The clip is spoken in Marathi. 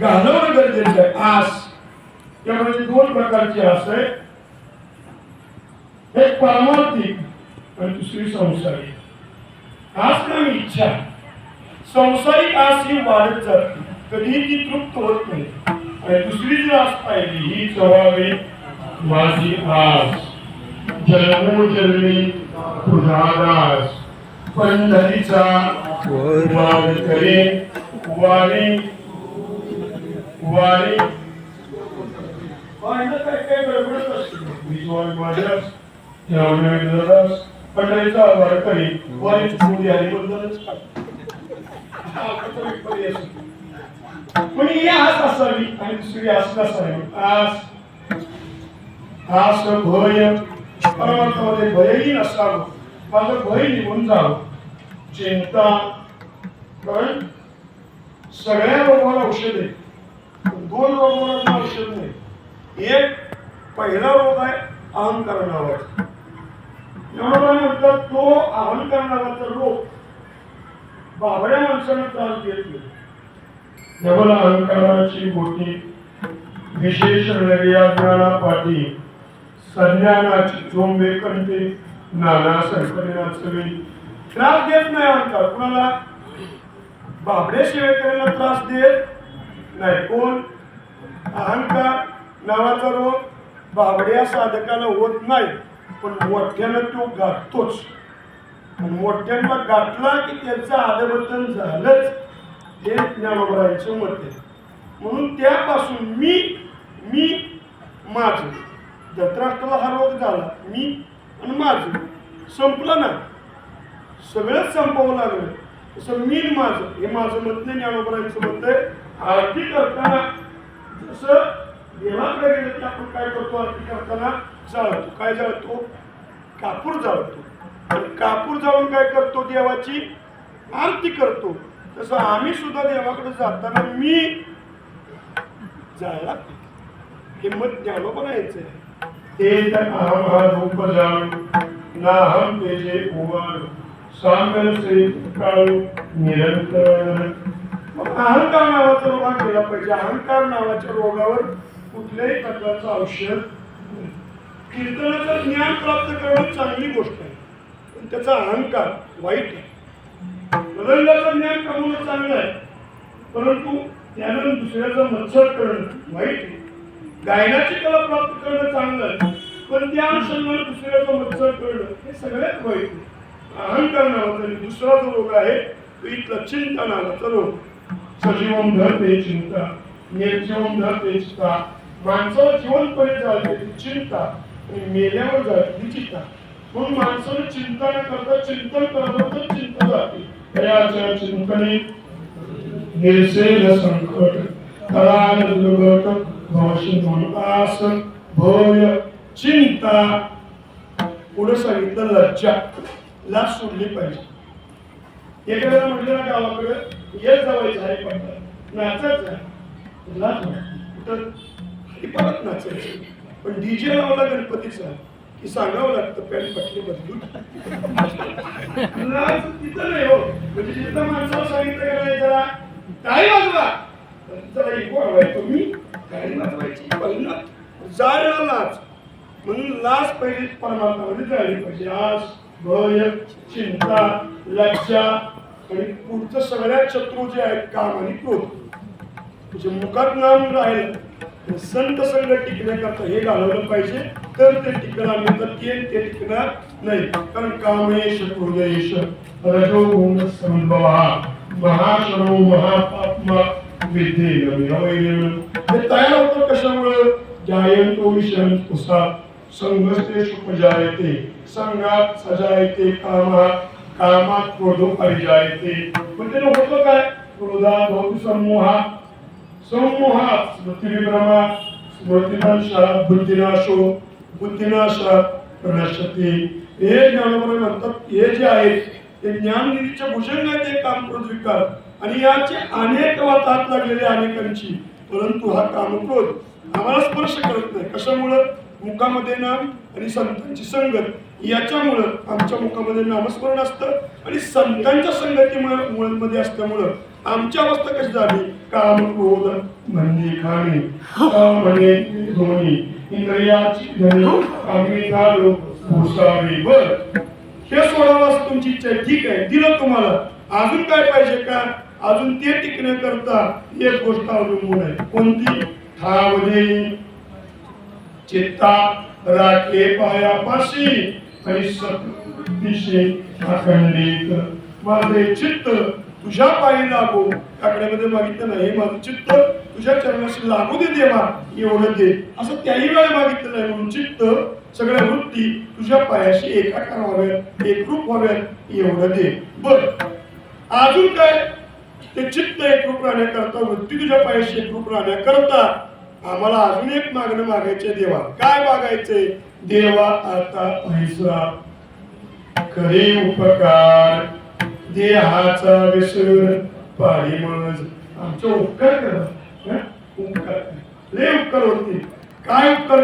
घालवणं गरजेचं आहे. आस. त्यामध्ये दोन प्रकारची आस आहे. एक पारमार्थिक आणि दुसरी संसारिक आस नाही इच्छा. संसारिक आस ही वाढत जाते. कधीही ती तृप्त होत नाही. आणि दुसरी जी आस पाहिली ही जवाबी माझी आस. जन्मोजन्मी तुझा दास पंढरीचा वारकरी वारी वारी वारीला काय काय गडबडच असते. मी जेव्हा माझ्याच जेव्हा पंढरीचा वारकरी वारी चुकून आली बद्दलच हा. पण ही आस असावी आणि दुसरी आस नसावी? आस. आस भय. परमार्थामध्ये भयही नसावं. माझं भय निघून जावं. चिंता. कारण सगळ्या रोगाला औषध आहे. दोन रोगाला औषध नाही. एक पहिला रोग आहे अहंकार नावाचा म्हणतात तो अहंकार नावाचा रोग. बाबड्या माणसाला त्रास देत नाही. डबल अहंकाराची मोठी विशेष ज्ञानापाठी संज्ञानाची चोंबे कंटे नाना संकलनाचे त्रास देत नाही अहंकार. कुणाला? बाबड्या सेवेकऱ्यांना त्रास देत नाही. कोण? अहंकार नावाचा रोग बाबड्या साधकाला होत नाही पण मोठ्यानं तो गाठतोच आणि मोठ्यांना गाठला की त्यांचं आदबतन झालंच हे ज्ञानोबरायचं मत आहे. म्हणून त्यापासून मी मी माझं. धृतराष्ट्राला हा रोग झाला मी आणि माझं. संपलं ना. सगळंच संपवं लागलं. तसं मी माझं हे माझं मत नाही ज्ञानोबरायचं मत आहे. आरती करताना जसं देवाकडे गेलं की आपण काय करतो? आरती करताना जाळतो. काय जाळतो? कापूर जाळतो. कापूर जाळून काय करतो? देवाची आरती करतो. तसं आम्ही सुद्धा देवाकडे जाताना मी जायला हे मत ज्ञानोबा यायचं ते तर अहम हा रूप जाण ना हम तेजे उमर साम्य से काळू निरंतर. अहंकार नावाचा रोग हा केला पाहिजे अहंकार नावाच्या रोगावर कुठल्याही प्रकारचं औषध नाही. कीर्तनाचं ज्ञान प्राप्त करणं चांगली गोष्ट आहे. पण त्याचा अहंकार वाईट आहे. बदलण्याचं ज्ञान कमवणं चांगलं आहे. परंतु त्यानं दुसऱ्याचं मत्सर करणं वाईट आहे. गायनाची कला प्राप्त करणं चांगलं आहे. पण त्या अनुषंगाने दुसऱ्याचं मत्सर करणं हे सगळ्यात वाईट आहे. अहंकार नावाचा आणि दुसरा जो रोग आहे तो इथला चिंता नावाचा रोग सजीवम धरते चिंता निर्जीवम धरते चिंता. माणसाला जिवंतपणे जाते चिंता आणि मेल्यावर जाते ती चिंता. म्हणून माणसाने चिंता न करता चिंतन करत चिंता जाते. याच्या चिंतने निर्सेल संकट कराल दुर्गत भवशी मनपास भय चिंता. पुढे सांगितलं लज्जा. लाज सोडली पाहिजे. एखाद्याला म्हटलं ना गावाकडं ये जावायचं आहे पडतात नाचायचं आहे. लाज परत नाचायचं. पण डीजे लावला गणपतीचा की सांगावं लागतं पॅन्ट पटली बदलून. नाच तिथं नाही हो. म्हणजे जिथं माणसाला सांगितलं का नाही जरा टाळी वाजवा. जरा इको हवाय तुम्ही. टाळी वाजवायची. पहिला जायला लाच. म्हणून लाच पहिली परमात्मामध्ये जायला पाहिजे. आज भय चिंता लज्जा आणि पुढचं सगळ्यात शत्रू जे आहेत काम आणि क्रोध तुझे मुखात नाम राहील संत संघ टिकण्याकरता हे घालवलं पाहिजे. तर ते टिकणार नाही तर ते ते टिकणार नाही. कारण कामेश हृदयेश रजोगुण संभवा महाशनो महापात्मा विद्ये हे तयार होतं कशामुळं? जायंतो विषय तुसा संघस्ते सुपजायते संघात सजायते कामात कामात क्रोधो परिजायते. पण त्यानं होतं काय? क्रोधा भोग समूहा समूहात स्मृतिविभ्रमा स्मृतिनाशात बुद्धिनाशो बुद्धिनाशात नशते हे ज्ञानोबरा म्हणतात हे जे आहे ते ज्ञाननिधीच्या भुजंग आहे ते काम क्रोध विकार आणि याचे अनेक वातात लागलेले अनेकांची. परंतु हा कामक्रोध आम्हाला स्पर्श करत नाही. कशामुळं? मुखामध्ये नाम आणि संतांची संगत. याच्यामुळं आमच्या मुखामध्ये नामस्मरण असतं आणि संतांच्या संगतीमुळे मध्ये असल्यामुळं आमची अवस्था कशी झाली? काम क्रोध म्हणजे खाणे. म्हणे धोनी इंद्रियाची धनी आम्ही झालो बर हे सोडावं असं तुमची इच्छा आहे. ठीक आहे दिलं तुम्हाला. अजून काय पाहिजे का? अजून ते टिकण्याकरता एक गोष्ट अवलंबून आहे. कोणती? ठाव देई चित्ता राखे पायापाशी आणि अखंडित माझे चित्त तुझ्या पायी लागो. काकड्यामध्ये मागितलं नाही माझं चित्त तुझ्या चरणाशी लागू दे देवा एवढं दे. असं त्याही वेळ मागितलं नाही म्हणून चित्त सगळ्या वृत्ती तुझ्या पायाशी एकाकार व्हाव्यात एकरूप व्हाव्यात एवढं दे. बर. अजून काय? ते चित्त एकरूप राहण्याकरता वृत्ती तुझ्या पायाशी एकरूप राहण्याकरता आम्हाला अजून एक मागणं मागायचे देवा. काय मागायचे देवा आता पैसा. खरे उपकार. देहाचा विसर पाळी मज. आमचे उपकार करा. उपकार लय उपकार होते. काय उपकार